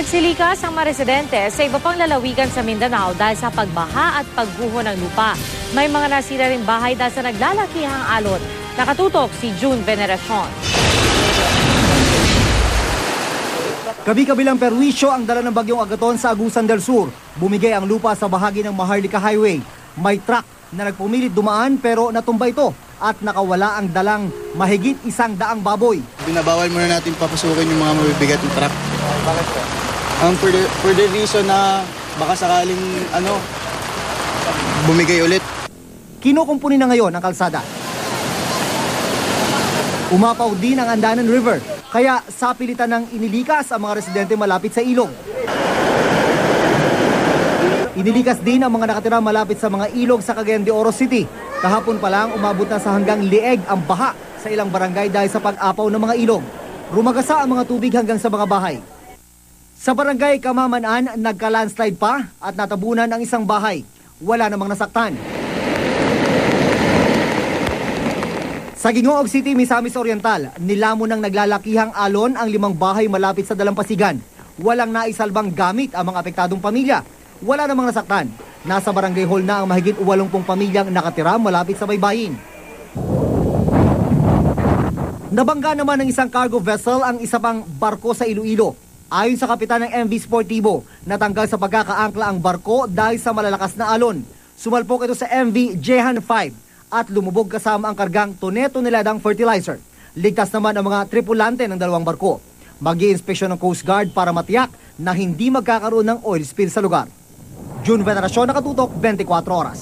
Nagsilikas ang mga residente sa iba pang lalawigan sa Mindanao dahil sa pagbaha at pagguho ng lupa. May mga nasira rin bahay dahil sa naglalakihang alon. Nakatutok si June Veneracion. Kabi-kabilang perwisyo ang dala ng bagyong Agaton sa Agusan del Sur. Bumigay ang lupa sa bahagi ng Maharlika Highway. May truck na nagpumilit dumaan pero natumba ito at nakawala ang dalang mahigit isang daang baboy. Binabawal muna natin papasukin yung mga mabibigat ng truck. Bakit po? Um, for, the, for the reason na baka sakaling ano, bumigay ulit. Kinukumpuni na ngayon ang kalsada. Umapaw din ang Andanan River, kaya sa pilitan ng inilikas ang mga residente malapit sa ilog. Inilikas din ang mga nakatira malapit sa mga ilog sa Cagayan de Oro City. Kahapon pa lang umabot na sa hanggang lieg ang baha sa ilang barangay dahil sa pag-apaw ng mga ilog. Rumagasa ang mga tubig hanggang sa mga bahay. Sa barangay Kamamanaan, nagka-landslide pa at natabunan ang isang bahay. Wala namang nasaktan. Sa Gingoog City, Misamis Oriental, nilamon ng naglalakihang alon ang limang bahay malapit sa Dalampasigan. Walang naisalbang gamit ang mga apektadong pamilya. Wala namang nasaktan. Nasa barangay hall na ang mahigit 80 pamilyang nakatira malapit sa baybayin. Nabangga naman ng isang cargo vessel ang isa pang barko sa Iloilo. Ayon sa kapitan ng MV Sportivo, natanggal sa pagkakaangkla ang barko dahil sa malalakas na alon. Sumalpok ito sa MV Jehan 5 at lumubog kasama ang kargang tone-toneladang fertilizer. Ligtas naman ang mga tripulante ng dalawang barko. mag inspeksyon ng Coast Guard para matiyak na hindi magkakaroon ng oil spill sa lugar. June Veneracion nakatutok 24 oras.